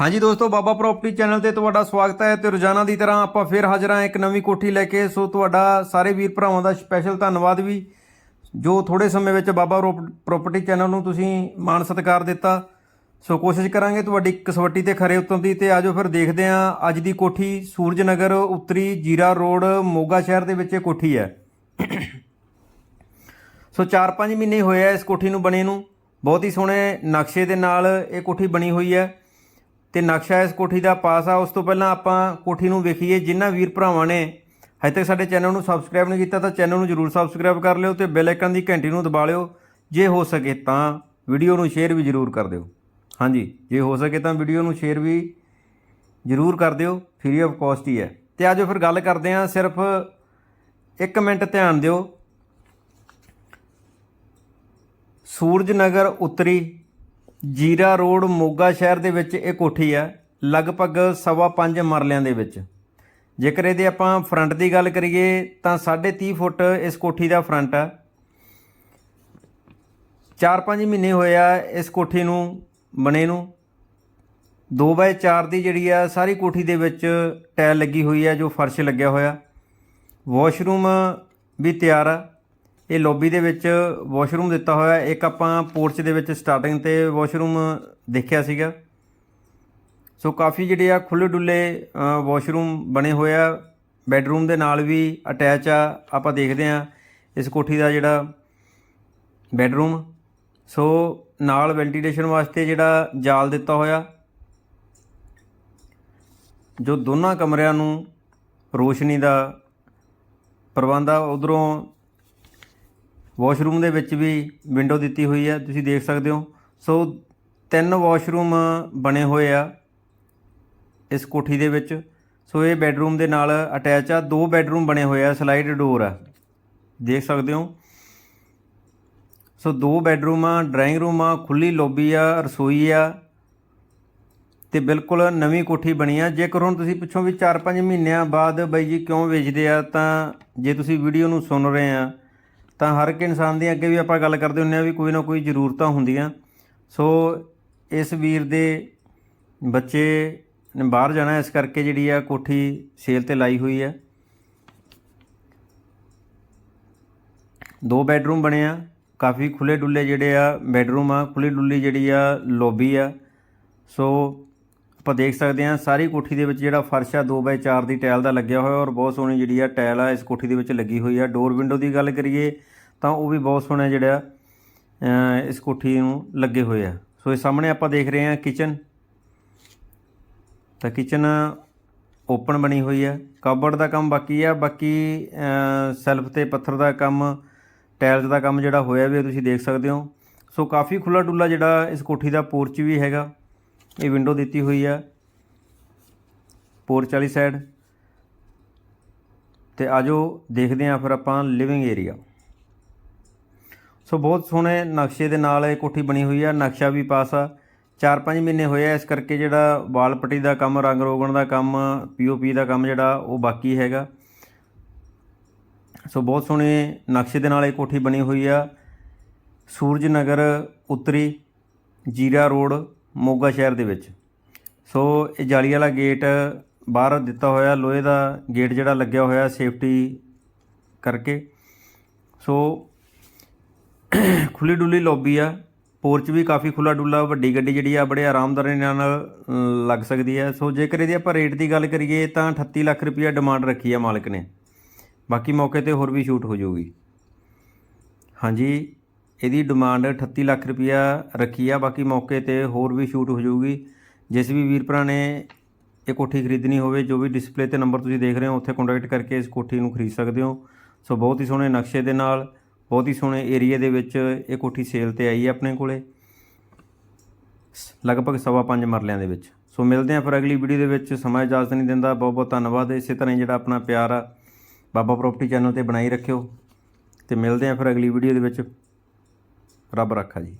ਹਾਂਜੀ ਦੋਸਤੋ, ਬਾਬਾ property channel ਤੇ ਤੁਹਾਡਾ ਸਵਾਗਤ ਹੈ ਤੇ ਰੋਜ਼ਾਨਾ ਦੀ ਤਰ੍ਹਾਂ ਆਪਾਂ ਫਿਰ ਹਾਜ਼ਰ ਹਾਂ ਇੱਕ ਨਵੀਂ ਕੋਠੀ ਲੈ ਕੇ। ਸੋ ਤੁਹਾਡਾ ਸਾਰੇ ਵੀਰ ਭਰਾਵਾਂ ਦਾ ਸਪੈਸ਼ਲ ਧੰਨਵਾਦ ਵੀ, ਜੋ ਥੋੜੇ ਸਮੇਂ ਵਿੱਚ ਬਾਬਾ ਪ੍ਰਾਪਰਟੀ ਚੈਨਲ ਨੂੰ ਤੁਸੀਂ ਮਾਣ ਸਤਿਕਾਰ ਦਿੱਤਾ। ਸੋ ਕੋਸ਼ਿਸ਼ ਕਰਾਂਗੇ ਤੁਹਾਡੀ ਕਸਵੱਟੀ ਤੇ ਖਰੇ ਉਤਰਨ ਦੀ ਤੇ ਆਜੋ ਫਿਰ ਦੇਖਦੇ ਹਾਂ ਅੱਜ ਦੀ ਕੋਠੀ ਸੂਰਜ ਨਗਰ ਉੱਤਰੀ ਜੀਰਾ ਰੋਡ ਮੋਗਾ ਸ਼ਹਿਰ ਦੇ ਵਿੱਚ ਇਹ ਕੋਠੀ ਹੈ। ਸੋ 4-5 ਮਹੀਨੇ ਹੋਏ ਆ ਇਸ ਕੋਠੀ ਨੂੰ ਬਣੇ ਨੂੰ। ਬਹੁਤ ਹੀ ਸੋਹਣੇ ਨਕਸ਼ੇ ਦੇ ਨਾਲ ਇਹ ਕੋਠੀ ਬਣੀ ਹੋਈ ਹੈ। ਤੇ ਨਕਸ਼ਾ ਇਸ ਕੋਠੀ ਦਾ ਪਾਸ ਆ। ਉਸ ਤੋਂ ਪਹਿਲਾਂ ਆਪਾਂ ਕੋਠੀ ਨੂੰ ਵੇਖੀਏ। ਜਿਨ੍ਹਾਂ ਵੀਰ ਭਰਾਵਾਂ ਨੇ ਹਜੇ ਤੱਕ ਸਾਡੇ ਚੈਨਲ ਨੂੰ ਸਬਸਕ੍ਰਾਈਬ ਨਹੀਂ ਕੀਤਾ, ਤਾਂ ਚੈਨਲ ਨੂੰ ਜਰੂਰ ਸਬਸਕ੍ਰਾਈਬ ਕਰ ਲਿਓ ਤੇ ਬੈਲ ਆਈਕਨ ਦੀ ਘੰਟੀ ਨੂੰ ਦਬਾ ਲਿਓ। ਜੇ ਹੋ ਸਕੇ ਤਾਂ ਵੀਡੀਓ ਨੂੰ ਸ਼ੇਅਰ ਵੀ ਜਰੂਰ ਕਰ ਦਿਓ। ਹਾਂਜੀ, ਜੇ ਹੋ ਸਕੇ ਤਾਂ ਵੀਡੀਓ ਨੂੰ ਸ਼ੇਅਰ ਵੀ ਜਰੂਰ ਕਰ ਦਿਓ। ਫ੍ਰੀ ਆਫ ਕਾਸਟ ਹੀ ਹੈ। ਤੇ ਆਜੋ ਫਿਰ ਗੱਲ ਕਰਦੇ ਹਾਂ, ਸਿਰਫ 1 ਮਿੰਟ ਧਿਆਨ ਦਿਓ। ਸੂਰਜ ਨਗਰ ਉੱਤਰੀ ਜੀਰਾ ਰੋਡ ਮੋਗਾ ਸ਼ਹਿਰ ਦੇ ਵਿੱਚ ਇਹ ਕੋਠੀ ਆ, ਲਗਭਗ ਸਵਾ ਪੰਜ ਮਰਲਿਆਂ ਦੇ ਵਿੱਚ। ਜੇਕਰ ਇਹਦੇ ਆਪਾਂ ਫਰੰਟ ਦੀ ਗੱਲ ਕਰੀਏ, ਤਾਂ 30.5 ਫੁੱਟ ਇਸ ਕੋਠੀ ਦਾ ਫਰੰਟ ਆ। 4-5 ਮਹੀਨੇ ਹੋਏ ਆ ਇਸ ਕੋਠੀ ਨੂੰ, ਬਣੇ ਨੂੰ। 2x4 ਦੀ ਜਿਹੜੀ ਆ, ਸਾਰੀ ਕੋਠੀ ਦੇ ਵਿੱਚ ਟਾਇਲ ਲੱਗੀ ਹੋਈ ਆ, ਜੋ ਫਰਸ਼ ਲੱਗਿਆ ਹੋਇਆ। ਵਾਸ਼ਰੂਮ ਵੀ ਤਿਆਰ ਆ। ਇਹ ਲੌਬੀ ਦੇ ਵਿੱਚ ਵਾਸ਼ਰੂਮ ਦਿੱਤਾ ਹੋਇਆ ਇੱਕ ਆਪਾਂ ਪੋਰਚ ਦੇ ਵਿੱਚ ਸਟਾਰਟਿੰਗ ਤੇ ਵਾਸ਼ਰੂਮ ਦੇਖਿਆ ਸੀਗਾ। ਸੋ ਕਾਫੀ ਜਿਹੜੇ ਆ ਖੁੱਲੇ ਡੁੱਲੇ ਵਾਸ਼ਰੂਮ ਬਣੇ ਹੋਏ ਆ। ਬੈੱਡਰੂਮ ਦੇ ਨਾਲ ਵੀ ਅਟੈਚ ਆ, ਆਪਾਂ ਦੇਖਦੇ ਆ ਇਸ ਕੋਠੀ ਦਾ ਜਿਹੜਾ ਬੈੱਡਰੂਮ ਸੋ ਨਾਲ ਵੈਂਟੀਲੇਸ਼ਨ ਵਾਸਤੇ ਜਿਹੜਾ ਜਾਲ ਦਿੱਤਾ ਹੋਇਆ। ਜੋ ਦੋਨਾਂ ਕਮਰਿਆਂ ਨੂੰ ਰੋਸ਼ਨੀ ਦਾ ਪ੍ਰਬੰਧ ਆ, ਉਧਰੋਂ ਵਾਸ਼ਰੂਮ ਦੇ ਵਿੱਚ ਵੀ ਵਿੰਡੋ ਦਿੱਤੀ ਹੋਈ ਹੈ, ਤੁਸੀਂ ਦੇਖ ਸਕਦੇ ਹੋ। ਸੋ ਤਿੰਨ ਵਾਸ਼ਰੂਮ ਬਣੇ ਹੋਏ ਆ ਇਸ ਕੋਠੀ ਦੇ ਵਿੱਚ। ਸੋ ਇਹ ਬੈੱਡਰੂਮ ਦੇ ਨਾਲ ਅਟੈਚ ਆ, ਦੋ ਬੈੱਡਰੂਮ ਬਣੇ ਹੋਏ ਆ ਸਲਾਈਡ ਡੋਰ ਆ। ਦੇਖ ਸਕਦੇ ਹੋ। ਸੋ ਦੋ ਬੈੱਡਰੂਮ ਆ ਡਰਾਇੰਗ ਰੂਮ ਆ, ਖੁੱਲੀ ਲੌਬੀ ਆ, ਰਸੋਈ ਆ ਤੇ ਬਿਲਕੁਲ ਨਵੀਂ ਕੋਠੀ ਬਣੀ ਆ। ਜੇਕਰ ਹੁਣ ਤੁਸੀਂ ਪੁੱਛੋ ਵੀ 4-5 ਮਹੀਨਿਆਂ ਬਾਅਦ ਬਾਈ ਜੀ ਕਿਉਂ ਵੇਚਦੇ ਆ, ਤਾਂ ਜੇ ਤੁਸੀਂ ਵੀਡੀਓ ਨੂੰ ਸੁਣ ਰਹੇ ਆ ਤਾਂ ਹਰ ਇੱਕ ਇਨਸਾਨ ਦੀ ਅੱਗੇ ਵੀ ਆਪਾਂ ਗੱਲ ਕਰਦੇ ਹੁੰਨੇ ਆ ਵੀ ਕੋਈ ਨਾ ਕੋਈ ਜ਼ਰੂਰਤਾਂ ਹੁੰਦੀਆਂ। ਸੋ ਇਸ ਵੀਰ ਦੇ ਬੱਚੇ ਨੇ ਬਾਹਰ ਜਾਣਾ, ਇਸ ਕਰਕੇ ਜਿਹੜੀ ਆ ਕੋਠੀ ਸੇਲ ਤੇ ਲਾਈ ਹੋਈ ਆ। ਦੋ ਬੈੱਡਰੂਮ ਬਣੇ ਆ, ਕਾਫੀ ਖੁੱਲੇ ਡੁੱਲੇ ਜਿਹੜੇ ਆ ਬੈੱਡਰੂਮ ਆ ਖੁੱਲੀ ਡੁੱਲੀ ਜਿਹੜੀ ਆ ਲੌਬੀ ਆ। ਸੋ ਆਪਾਂ ਦੇਖ ਸਕਦੇ ਆ ਸਾਰੀ ਕੋਠੀ ਦੇ ਵਿੱਚ ਜਿਹੜਾ ਫਰਸ਼ ਆ 2x4 ਦੀ ਟਾਇਲ ਦਾ ਲੱਗਿਆ ਹੋਇਆ ਔਰ ਬਹੁਤ ਸੋਹਣੀ ਜਿਹੜੀ ਆ ਟਾਇਲ ਆ, ਇਸ ਕੋਠੀ ਦੇ ਵਿੱਚ ਲੱਗੀ ਹੋਈ ਆ। ਡੋਰ ਵਿੰਡੋ ਦੀ ਗੱਲ ਕਰੀਏ ਤਾਂ ਉਹ ਵੀ ਬਹੁਤ ਸੋਹਣਾ ਜਿਹੜਾ ਇਸ ਕੋਠੀ ਨੂੰ ਲੱਗੇ ਹੋਏ ਆ। ਸੋ ਇਹ ਸਾਹਮਣੇ ਆਪਾਂ ਦੇਖ ਰਹੇ ਹਾਂ ਕਿਚਨ। ਤਾਂ ਕਿਚਨ ਓਪਨ ਬਣੀ ਹੋਈ ਹੈ ਕਬਰਡ ਦਾ ਕੰਮ ਬਾਕੀ ਆ। ਬਾਕੀ ਸੈਲਫ ਤੇ ਪੱਥਰ ਦਾ ਕੰਮ, ਟਾਇਲਸ ਦਾ ਕੰਮ ਜਿਹੜਾ ਹੋਇਆ ਵੀ ਇਹ ਤੁਸੀਂ ਦੇਖ ਸਕਦੇ ਹੋ। ਸੋ ਕਾਫੀ ਖੁੱਲਾ ਡੁੱਲਾ ਜਿਹੜਾ ਇਸ ਕੋਠੀ ਦਾ ਪੋਰਚ ਵੀ ਹੈਗਾ। ਇਹ ਵਿੰਡੋ ਦਿੱਤੀ ਹੋਈ ਆ। ਪੋਰਚ ਵਾਲੀ ਸਾਈਡ। ਤੇ ਆਜੋ ਦੇਖਦੇ ਹਾਂ ਫਿਰ ਆਪਾਂ ਲਿਵਿੰਗ ਏਰੀਆ। ਸੋ ਬਹੁਤ ਸੋਹਣੇ ਨਕਸ਼ੇ ਦੇ ਨਾਲ ਇਹ ਕੋਠੀ ਬਣੀ ਹੋਈ ਆ, ਨਕਸ਼ਾ ਵੀ ਪਾਸ ਆ। 4-5 ਮਹੀਨੇ ਹੋਏ ਆ, ਇਸ ਕਰਕੇ ਜਿਹੜਾ ਵਾਲ ਪੱਟੀ ਦਾ ਕੰਮ, ਰੰਗ ਰੋਗਣ ਦਾ ਕੰਮ ਪੀਓਪੀ ਦਾ ਕੰਮ ਜਿਹੜਾ, ਉਹ ਬਾਕੀ ਹੈਗਾ। ਸੋ ਬਹੁਤ ਸੋਹਣੇ ਨਕਸ਼ੇ ਦੇ ਨਾਲ ਇਹ ਕੋਠੀ ਬਣੀ ਹੋਈ ਆ। ਸੂਰਜ ਨਗਰ ਉੱਤਰੀ, ਜੀਰਾ ਰੋਡ, ਮੋਗਾ ਸ਼ਹਿਰ ਦੇ ਵਿੱਚ। ਸੋ ਇਹ ਜਾਲੀ ਵਾਲਾ ਗੇਟ ਬਾਹਰ ਦਿੱਤਾ ਹੋਇਆ, ਲੋਹੇ ਦਾ ਗੇਟ ਜਿਹੜਾ ਲੱਗਿਆ ਹੋਇਆ, ਸੇਫਟੀ ਕਰਕੇ। ਸੋ ਖੁੱਲੀ ਡੁੱਲੀ ਲੌਬੀ ਆ। ਪੋਰਚ ਵੀ ਕਾਫੀ ਖੁੱਲਾ ਡੁੱਲਾ ਵੱਡੀ ਗੱਡੀ ਜਿਹੜੀ ਆ, ਬੜੇ ਆਰਾਮਦਾਰੀ ਨਾਲ ਲੱਗ ਸਕਦੀ ਹੈ ਸੋ ਜੇਕਰ ਇਹਦੀ ਆਪਾਂ ਰੇਟ ਦੀ ਗੱਲ ਕਰੀਏ, ਤਾਂ 38 ਲੱਖ ਰੁਪਈਆ ਡਿਮਾਂਡ ਰੱਖੀ ਆ ਮਾਲਕ ਨੇ। ਬਾਕੀ ਮੌਕੇ ਤੇ ਹੋਰ ਵੀ ਸ਼ੂਟ ਹੋ ਜਾਊਗੀ। ਹਾਂਜੀ, ਇਹਦੀ ਡਿਮਾਂਡ 38 ਲੱਖ ਰੁਪਈਆ ਰੱਖੀ ਆ। ਬਾਕੀ ਮੌਕੇ ਤੇ ਹੋਰ ਵੀ ਸ਼ੂਟ ਹੋ ਜਾਊਗੀ। ਜਿਸ ਵੀ ਵੀਰ ਭਰਾ ਨੇ ਇਹ ਕੋਠੀ ਖਰੀਦਣੀ ਹੋਵੇ, ਜੋ ਵੀ ਡਿਸਪਲੇ ਤੇ ਨੰਬਰ ਤੁਸੀਂ ਦੇਖ ਰਹੇ ਹੋ, ਉੱਥੇ ਕੰਟੈਕਟ ਕਰਕੇ ਇਸ ਕੋਠੀ ਨੂੰ ਖਰੀਦ ਸਕਦੇ ਹੋ। ਸੋ ਬਹੁਤ ਹੀ ਸੋਹਣੇ ਨਕਸ਼ੇ ਦੇ ਨਾਲ ਬਹੁਤ ਹੀ ਸੋਹਣੇ ਏਰੀਆ ਦੇ ਵਿੱਚ ਇਹ ਕੋਠੀ ਸੇਲ ਤੇ ਆਈ ਹੈ ਆਪਣੇ ਕੋਲੇ। ਸ- ਲਗਭਗ ਸਵਾ ਪੰਜ ਮਰਲਿਆਂ ਦੇ ਵਿੱਚ। ਸੋ ਮਿਲਦੇ ਹਾਂ ਫਿਰ ਅਗਲੀ ਵੀਡੀਓ ਦੇ ਵਿੱਚ। ਸਮਾਂ ਇਜਾਜ਼ਤ ਨਹੀਂ ਦਿੰਦਾ। ਬਹੁਤ ਬਹੁਤ ਧੰਨਵਾਦ। ਇਸੇ ਤਰ੍ਹਾਂ ਹੀ ਜਿਹੜਾ ਆਪਣਾ ਪਿਆਰ ਆ, ਬਾਬਾ ਪ੍ਰਾਪਰਟੀ ਚੈਨਲ ਤੇ ਬਣਾਈ ਰੱਖਿਓ। ਤੇ ਮਿਲਦੇ ਹਾਂ ਫਿਰ ਅਗਲੀ ਵੀਡੀਓ ਦੇ ਵਿੱਚ। ਰੱਬ ਰੱਖਾ ਜੀ।